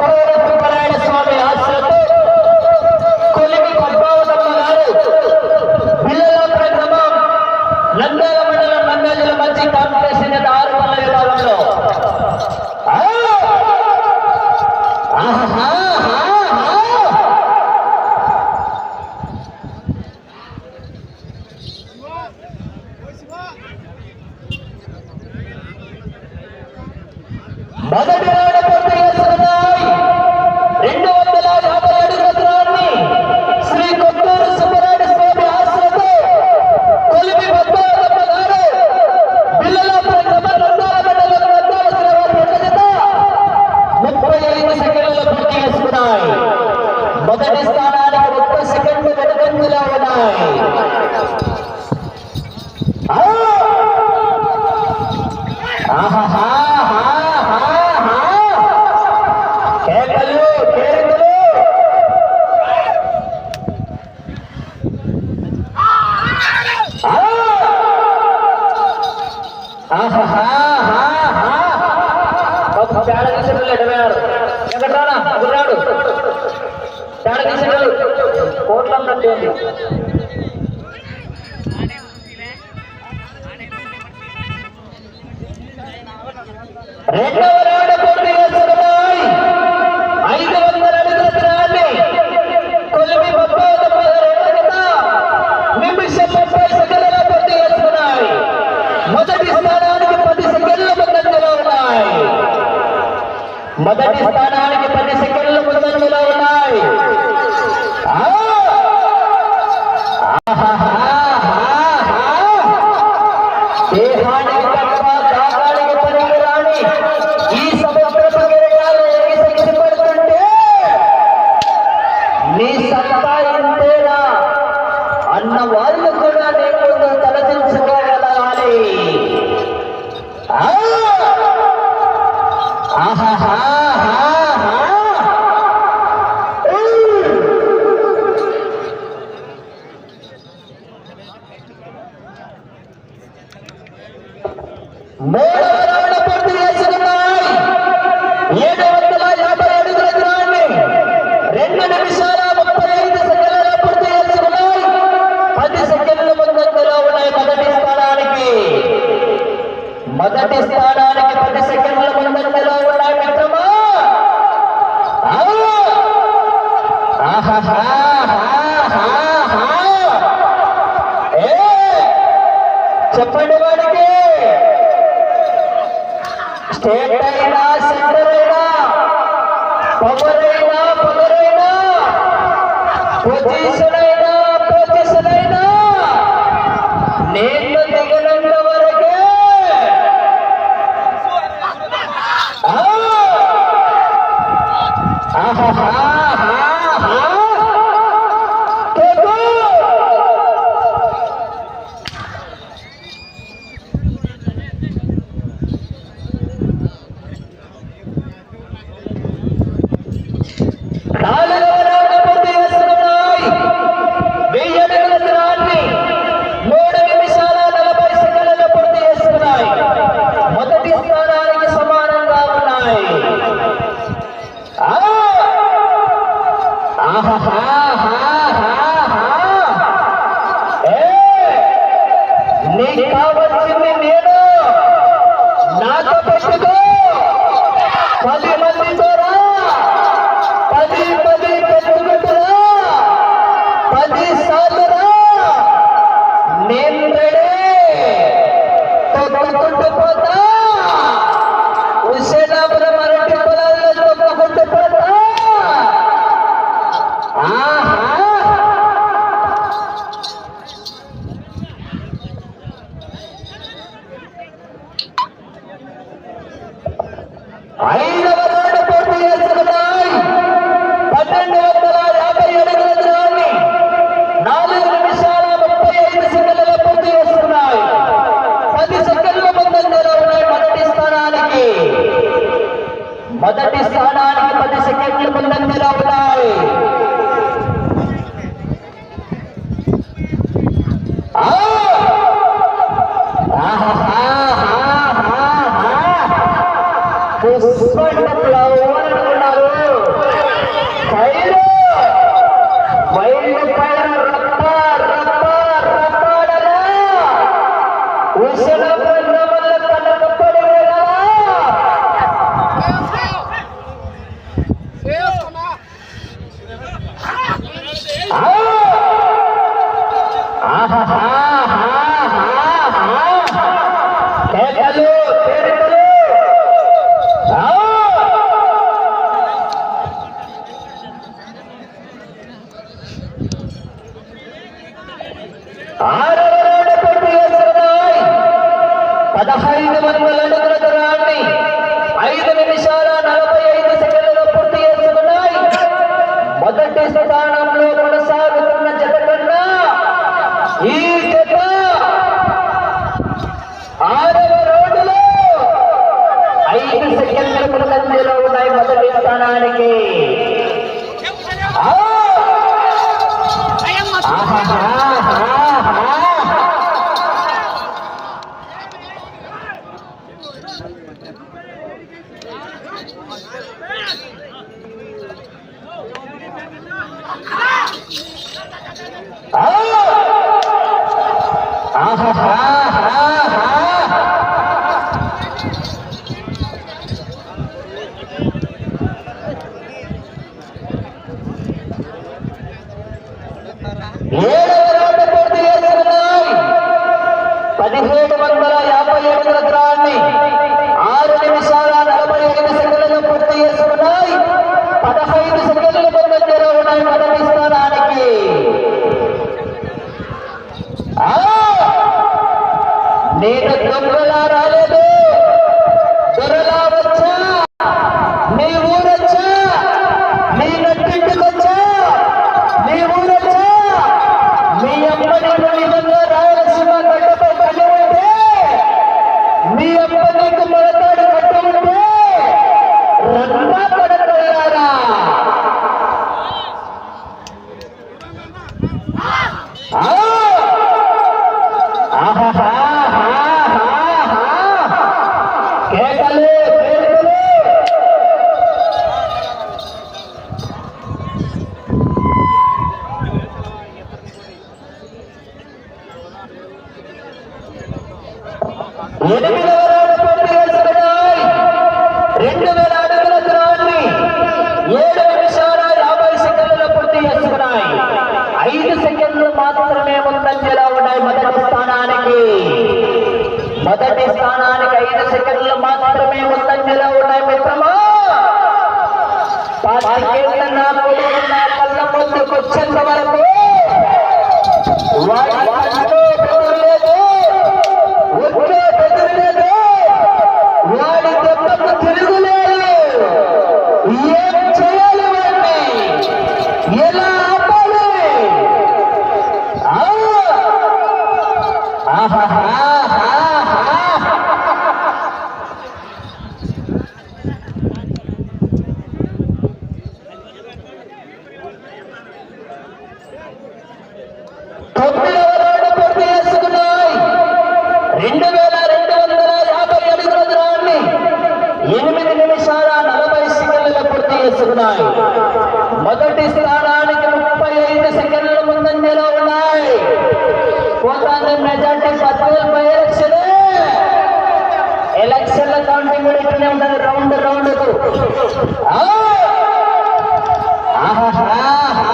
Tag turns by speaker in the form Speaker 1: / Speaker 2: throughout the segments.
Speaker 1: তারা పేడ తీసేటోళ్ళు ఎడవై ఆరు వెంకట్రానా గుర్రాడు. పేడ తీసేటోళ్ళు కోట్లంతా పేరు రెండవ मदद స్టేట్ అయినా సెంటర్ అయినా పవర్ అయినా పవర్ అయినా పొజిషన్ వరకే ajá, ajá. Vai um. సెకండ్ల ముందంజలో ఉన్నాయి మొదటి స్థానానికి ఆ! ఆహాహాహాహా! ఆ! ఆహాహాహాహా! ఏడవ రౌండ్ పూర్తి చేసుకున్నాయి పదిహేడు వందల యాభై ఏడుగుల దూరాన్ని ఆరు నిమిషాల నలభై ఐదు సెకండ్లు పూర్తి చేసుకున్నాయి పదహైదు సెకండ్ల ముందంజలో ఉన్నాయి మొదటి స్థానానికి నేను రెండు వేల అడుగుల దూరాన్ని ఏడు నిమిషాల యాభై సెకండ్ల పూర్తి చేసుకున్నాయి ఐదు సెకండ్లు మాత్రమే ముందంజలో ఉన్నాయి మొదటి స్థానానికి మొదటి స్థానానికి ఐదు సెకండ్లు మాత్రమే ముందంజలో ఉన్నాయి మిత్రమా కళ్ళ ముందుకు వచ్చేంత వరకు ఉన్నాయి. మొదటి స్థానానికి ముప్పై ఐదు సెకండ్ల ముందంజలో ఉన్నాయి. పోతాంది మెజార్టీ పద్నాలుగు పై ఎలక్షన్. ఎలక్షన్ల కౌంటింగ్ కూడా ఇట్లనే ఉంటుంది రౌండ్ రౌండ్ ఆహా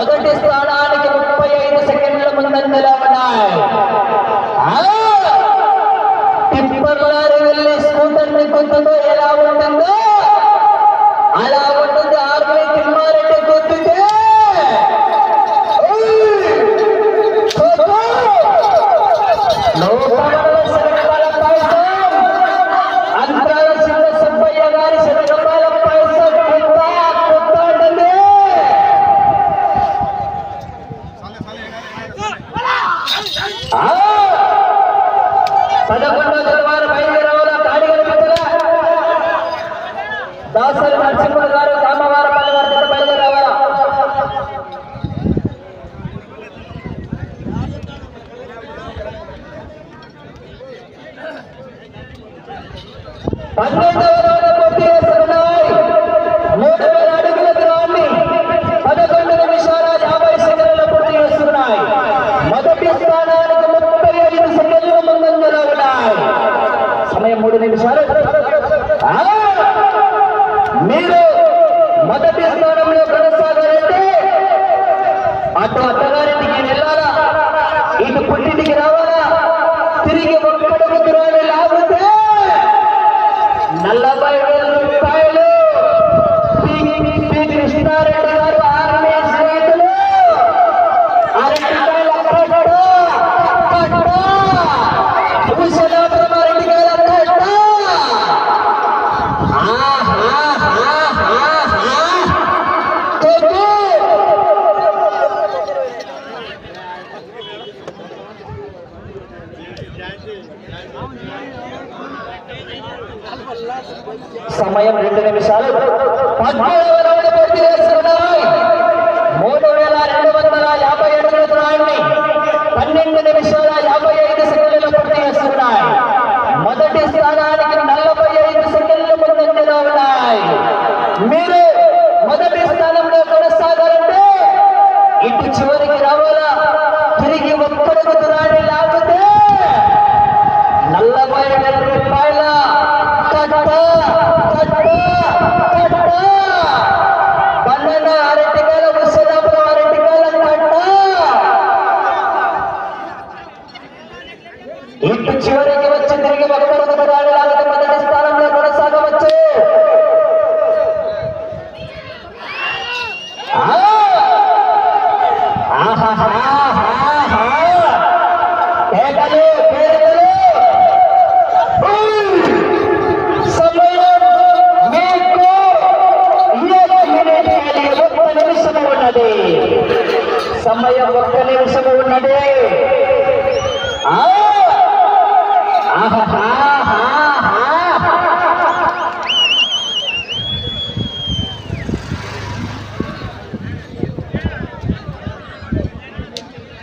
Speaker 1: మొదటి స్థానానికి ముప్పై ఐదు సెకండ్ల ముందంజలో ఉన్నాయి. cuenta da da
Speaker 2: da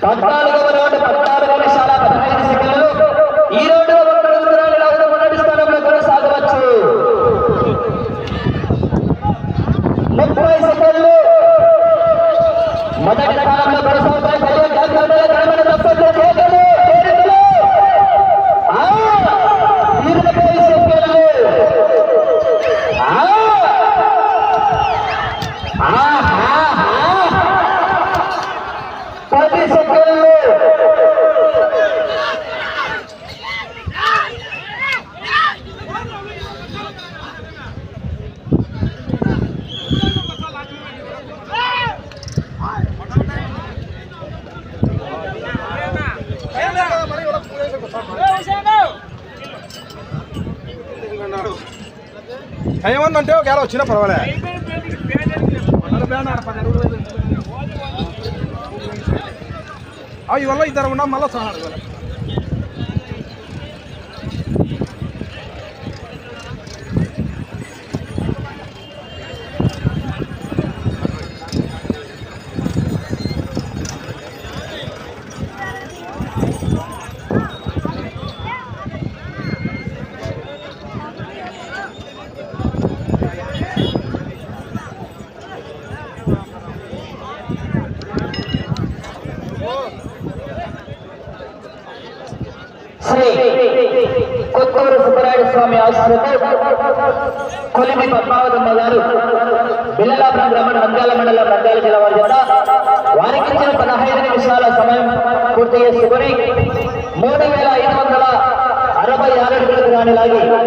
Speaker 2: சத்தாலுக்கு வச்சுன்னா பரவாயில்ல ಅವು ಇವೆಲ್ಲ ಇದ್ದಾರೆ ನಮ್ಮ ಮಲ್ಲ ಸಹ
Speaker 1: శ్రీ కొత్తూరు సుబ్బరాయ స్వామి ఆశ్రతో కొలిమి పద్మావతమ్మ గారు బిల్లలాపురం గ్రామం నంద్యాల మండలం నంద్యాల జిల్లా వారి చేత వారికి ఇచ్చిన పదహైదు నిమిషాల సమయం పూర్తి చేసుకుని మూడు వేల ఐదు వందల అరవై ఆరు అడుగులకు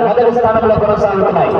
Speaker 1: మొదటి స్థానంలో కొనసాగుతున్నాయి.